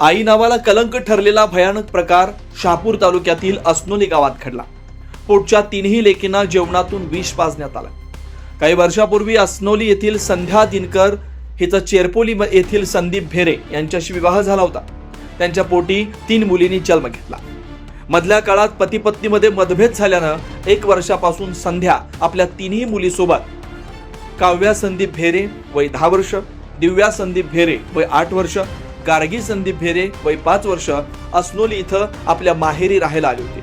आई नावाला कलंक ठरलेला भयानक प्रकार शहापूर तालुक्यातील अस्नोली गावात घडला. पोटच्या तीनही लेकींना जेवणातून विष पाजण्यात आलं. काही वर्षापूर्वी अस्नोली येथील संध्या दिनकर हिचा चेरपोली म- येथील संदीप भेरे यांच्याशी विवाह झाला होता. त्यांच्या पोटी तीन मुलींनी जन्म घेतला. मधल्या काळात पती पत्नीमध्ये मतभेद झाल्यानं एक वर्षापासून संध्या आपल्या तिन्ही मुलीसोबत काव्या संदीप भेरे वय दहा वर्ष दिव्या संदीप भेरे वय आठ वर्ष गार्गी संदीप भेरे वय पाच वर्ष अस्नोली इथं आपल्या माहेरी राहायला आली होती.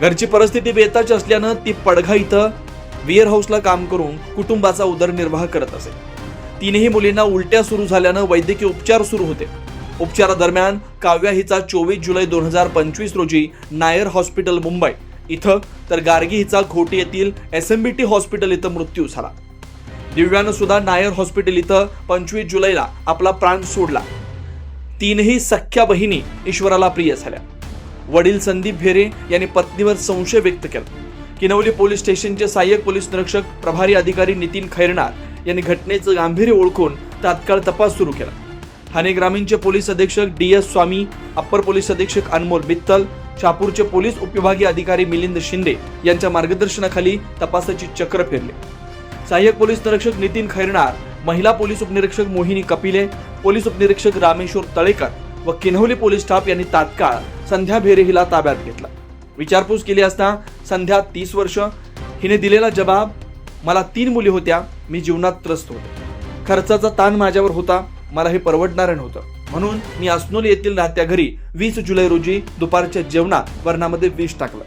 घरची परिस्थिती बेताची असल्यानं ती पडघा इथं विअर हाऊसला काम करून कुटुंबाचा उदरनिर्वाह करत असे. तीनही मुलींना उलट्या सुरू झाल्यानं वैद्यकीय उपचार सुरू होते. उपचारादरम्यान काव्या हिचा चोवीस जुलै दोन हजार पंचवीस रोजी नायर हॉस्पिटल मुंबई इथं तर गार्गी हिचा घोटी येथील S M B T hospital इथं मृत्यू झाला. दिव्यानं सुद्धा नायर हॉस्पिटल इथं पंचवीस जुलैला आपला प्राण सोडला. तीनही सख्या बहिणी ईश्वराला प्रिय झाल्या. वडील संदीप भेरे यांनी पत्नीवर संशय व्यक्त केला. किनवली पोलीस स्टेशनचे सहाय्यक पोलीस निरीक्षक प्रभारी अधिकारी नितीन खैरनार यांनी घटनेचं गांभीर्य ओळखून तात्काळ तपास सुरू केला. ठाणे ग्रामीणचे पोलीस अधीक्षक D S Swami upper police अधीक्षक अनमोल बित्तल शापूरचे पोलीस उपविभागीय अधिकारी मिलिंद शिंदे यांच्या मार्गदर्शनाखाली तपासाची चक्र फिरले. सहाय्यक पोलीस निरीक्षक नितीन खैरनार महिला पोलीस उपनिरीक्षक मोहिनी कपिले पोलीस उपनिरीक्षक रामेश्वर तळेकर व किन्हवली पोलीस स्टाफ यांनी तात्काळ संध्या भेरे हिला ताब्यात घेतला. विचारपूस केली असता संध्या तीस वर्ष हिने दिलेला जबाब मला तीन मुली होत्या मी जीवनात त्रस्त होते. खर्चाचा ताण माझ्यावर होता मला हे परवडणारं नव्हतं. म्हणून मी अस्नोली येथील राहत्या घरी वीस जुलै रोजी दुपारच्या जेवणात वर्णामध्ये विष टाकलं.